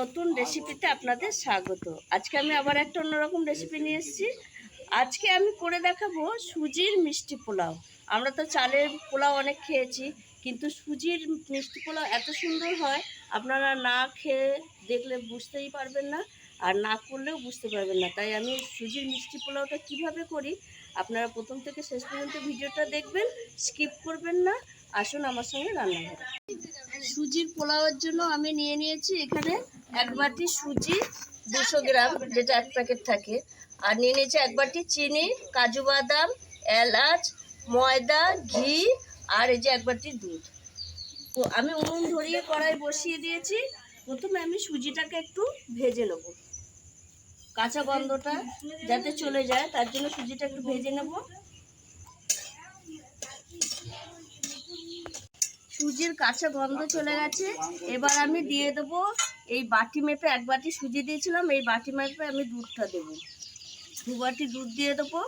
নতুন রেসিপিতে আপনাদের স্বাগত। আজকে আমি আবার একটা অন্যরকম রেসিপি নিয়ে এসেছি। আজকে আমি করে দেখাবো সুজির মিষ্টি পোলাও। আমরা তো চালের পোলাও অনেক খেয়েছি, কিন্তু সুজির মিষ্টি পোলাও এত সুন্দর হয়, আপনারা না খেয়ে দেখলে বুঝতেই পারবেন না, আর না করলেও বুঝতে পারবেন না। তাই আমি সুজির মিষ্টি পোলাওটা কীভাবে করি, আপনারা প্রথম থেকে শেষ পর্যন্ত ভিডিওটা দেখবেন স্কিপ করবেন না। আসুন আমার সঙ্গে রান্নাঘরে। সুজির পোলাওয়ের জন্য আমি নিয়ে নিয়েছি এখানে এক বাটি সুজি দুশো গ্রাম, যেটা এক প্যাকেট থাকে। আর নিয়ে নিয়েছি এক বাটি চিনি, কাজু বাদাম, এলাচ, ময়দা, ঘি, আর এই যে এক বাটি দুধ। তো আমি উনুন ধরিয়ে কড়াই বসিয়ে দিয়েছি। প্রথমে আমি সুজিটাকে একটু ভেজে নেব। কাঁচা গন্ধটা যাতে চলে যায়, তার জন্য সুজিটা একটু ভেজে নেব। সুজির কাঁচা গন্ধ চলে গেছে। এবার আমি দিয়ে দেবো এই বাটি মেপে এক বাটি সুজি দিয়েছিলাম, এই বাটি মেপে আমি দুধটা দেবো। দু বাটি দুধ দিয়ে দেবো।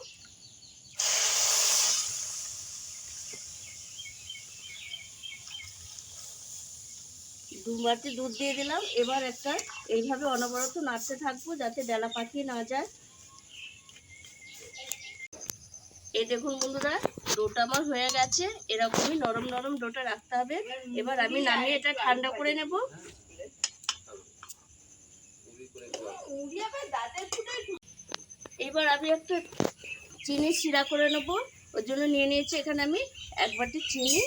দু বাটি দুধ দিয়ে দিলাম। এবার একটা এইভাবে অনবরত নাড়তে থাকব যাতে ডেলা পাকিয়ে না যায়। এই দেখুন বন্ধুরা, ডোটা আমার হয়ে গেছে। এরকমই নরম নরম ডোটা রাখতে হবে। এবার আমি নামিয়ে এটা ঠান্ডা করে নেব। এবার আমি একটা চিনি শিরা করে নেব। ওর জন্য নিয়ে নিয়েছি এখানে আমি এক বাটি চিনি।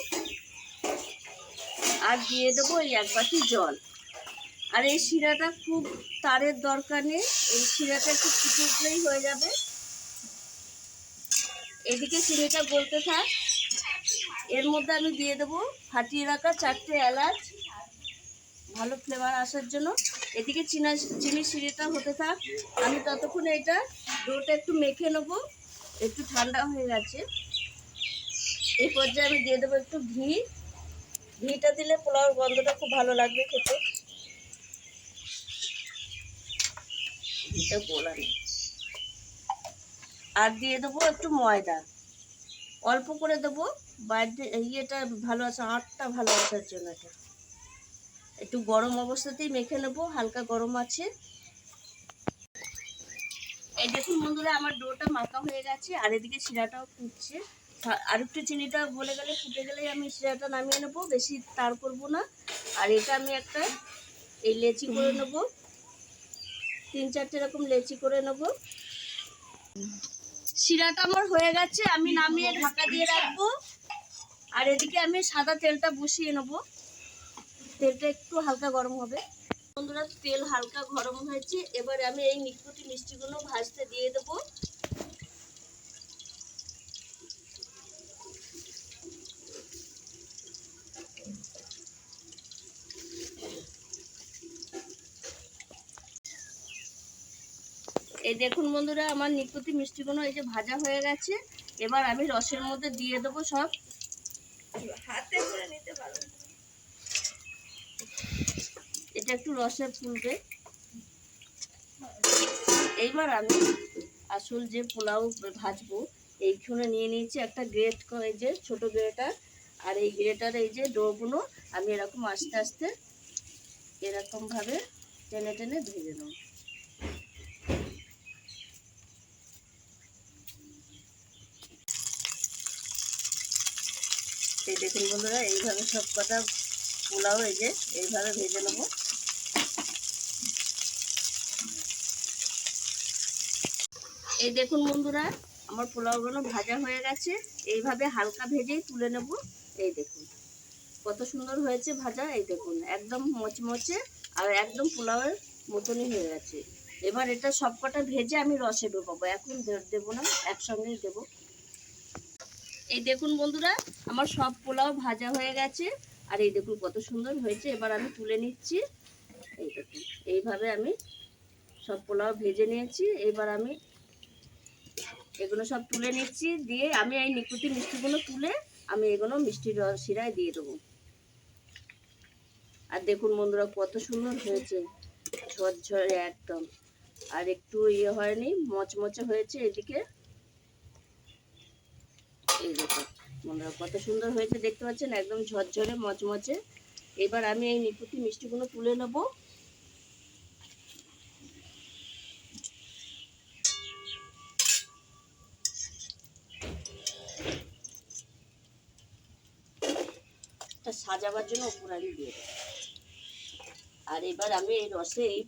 আর দিয়ে দেবো এই এক বাটি জল। আর এই শিরাটা খুব তারের দরকার নেই। এই শিরাটা একটু ফুটে উঠলেই হয়ে যাবে। এদিকে চিনিটা গলতে থাক। এর মধ্যে আমি দিয়ে দেবো ফাটিয়ে রাখা চারটে এলাচ। ভালো ফ্লেভার আসার জন্য। এদিকে চিনা চিনি সিঁড়িটা হতে থাক। আমি ততক্ষণে এটা ডোটা একটু মেখে নেব। একটু ঠান্ডা হয়ে গেছে। এই পর্যায়ে আমি দিয়ে দেবো একটু ঘি। ঘিটা দিলে পোলাওর গন্ধটা খুব ভালো লাগবে খেতে। ঘিটা গোলা নেই আর দিয়ে দেবো একটু ময়দা। অল্প করে দেবো, বাইরে ইয়েটা ভালো আছে, আটটা ভালো আসার জন্য এটা। একটু গরম অবস্থাতেই মেখে নেব, হালকা গরম আছে। এই দেখুন বন্ধুরা, আমার ডোটা মাখা হয়ে গেছে, আর এদিকে শিরাটাও ফুটছে। আর একটু চিনিটা গলে গেলে, ফুটে গেলেই আমি শিরাটা নামিয়ে নেব, বেশি তার করব না। আর এটা আমি একটা এই লেচি করে নেব। তিন চারটে এরকম লেচি করে নেব। শিরাটা আমার হয়ে গেছে, আমি নামিয়ে ঢাকা দিয়ে রাখব। আর এদিকে আমি সাদা তেলটা বসিয়ে নেব। তেলটা একটু হালকা গরম হবে। বন্ধুরা, তেল হালকা গরম হয়েছে। এবারে আমি এই নিকুটি মিষ্টিগুলো ভাজতে দিয়ে দেবো। এই দেখুন বন্ধুরা আমার নিকুতি মিষ্টিগুলো এই যে ভাজা হয়ে গেছে। এবার আমি রসের মধ্যে দিয়ে দেবো সব। হাতে করে নিতে পারো। এটা একটু রসে ফুলবে। এইবার আমি আসল যে পোলাও ভাজবো এইখানে নিয়ে নিয়েছি একটা গ্রেট এই যে ছোট গ্রেটার। আর এই গ্রেটার এই যে ডোগুলো আমি এরকম আস্তে আস্তে এরকমভাবে টেনে টেনে ভেজে নেব এই দেখুন বন্ধুরা, এইভাবে সব কটা পোলাও এই যে এইভাবে ভেজে নেব। এই দেখুন বন্ধুরা, আমার পোলাওগুলো ভাজা হয়ে গেছে। এইভাবে হালকা ভেজেই তুলে নেব। এই দেখুন, কত সুন্দর হয়েছে ভাজা, এই দেখুন, একদম মচমচে আর একদম পোলাওয়ের মতনই হয়ে গেছে। এবার এটা সবকটা ভেজে আমি রসে ডোবাবো, এখন দেবো না, একসঙ্গেই দেবো। এই দেখুন বন্ধুরা, আমার সব পোলাও ভাজা হয়ে গেছে। আর এই দেখুন কত সুন্দর হয়েছে। এবার আমি তুলে নিচ্ছি। এই দেখুন, এইভাবে আমি সব পোলাও ভেজে নিয়েছি। এবার আমি এগুলো সব তুলে নিচ্ছি। দিয়ে আমি এই নিকুতি মিষ্টিগুলো তুলে আমি এগুলো মিষ্টির শিরায় দিয়ে দেবো। আর দেখুন বন্ধুরা, কত সুন্দর হয়েছে। ঝরঝরে একদম। আর একটু ইয়ে হয়নি, মচমচে হয়েছে এদিকে। এই দেখো, বন্ধুরা, কত সুন্দর হয়েছে, দেখতে পাচ্ছেন? একদম ঝরঝরে, মচমচে। এবার আমি এই নিপুতি মিষ্টিগুলো তুলে নেব। একটা সাজাবার জন্য উপর আমি দিয়ে আর এবার আমি এই রসে এই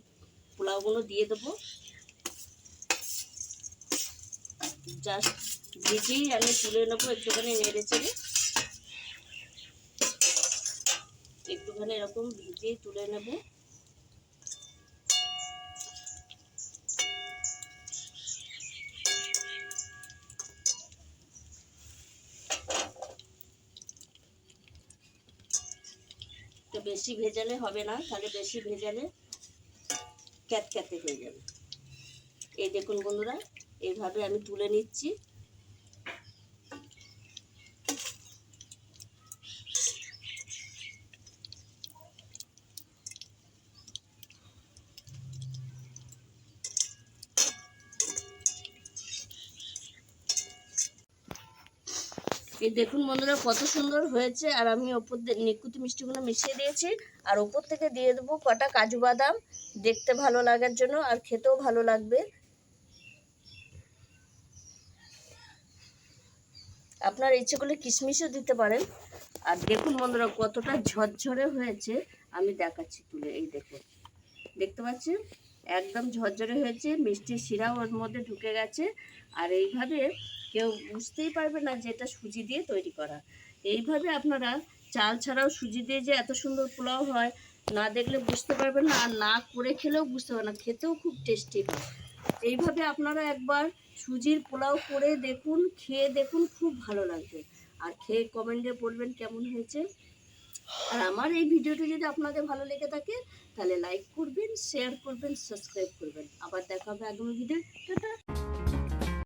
পোলাওগুলো দিয়ে দেবো। জাস্ট ভিজেই আমি তুলে নেব, একটুখানি নেড়ে চেড়ে। একটুখানি এরকম ভিজিয়ে তুলে নেব। তো বেশি ভেজালে হবে না, তাহলে বেশি ভেজালে ক্যাতক্যাতে হয়ে যাবে। এই দেখুন বন্ধুরা এইভাবে আমি তুলে নিচ্ছি। এই দেখুন বন্ধুরা, কত সুন্দর হয়েছে। আর আমি ওপর নিকুতি মিষ্টিগুলো মিশিয়ে দিয়েছি। আর ওপর থেকে দিয়ে দেবো কটা কাজু বাদাম। দেখতে ভালো লাগার জন্য আর খেতেও ভালো লাগবে। আপনার ইচ্ছে করলে কিশমিশও দিতে পারেন। আর দেখুন বন্ধুরা, কতটা ঝরঝরে হয়েছে। আমি দেখাচ্ছি তুলে, এই দেখুন। দেখতে পাচ্ছেন? একদম ঝরঝরে হয়েছে মিষ্টির শিরাও ওর মধ্যে ঢুকে গেছে। আর এইভাবে কেউ বুঝতেই পারবে না যে এটা সুজি দিয়ে তৈরি করা। এইভাবে আপনারা চাল ছাড়াও সুজি দিয়ে যে এত সুন্দর পোলাও হয়, না দেখলে বুঝতে পারবেন না, আর না করে খেলেও বুঝতে পারবেন না। খেতেও খুব টেস্টি হয়। এইভাবে আপনারা একবার সুজির পোলাও করে দেখুন, খেয়ে দেখুন, খুব ভালো লাগবে। আর খেয়ে কমেন্টে বলবেন কেমন হয়েছে। আর আমার এই ভিডিওটি যদি আপনাদের ভালো লেগে থাকে, তাহলে লাইক করবেন শেয়ার করবেন সাবস্ক্রাইব করবেন। আবার দেখা হবে আগামী ভিডিও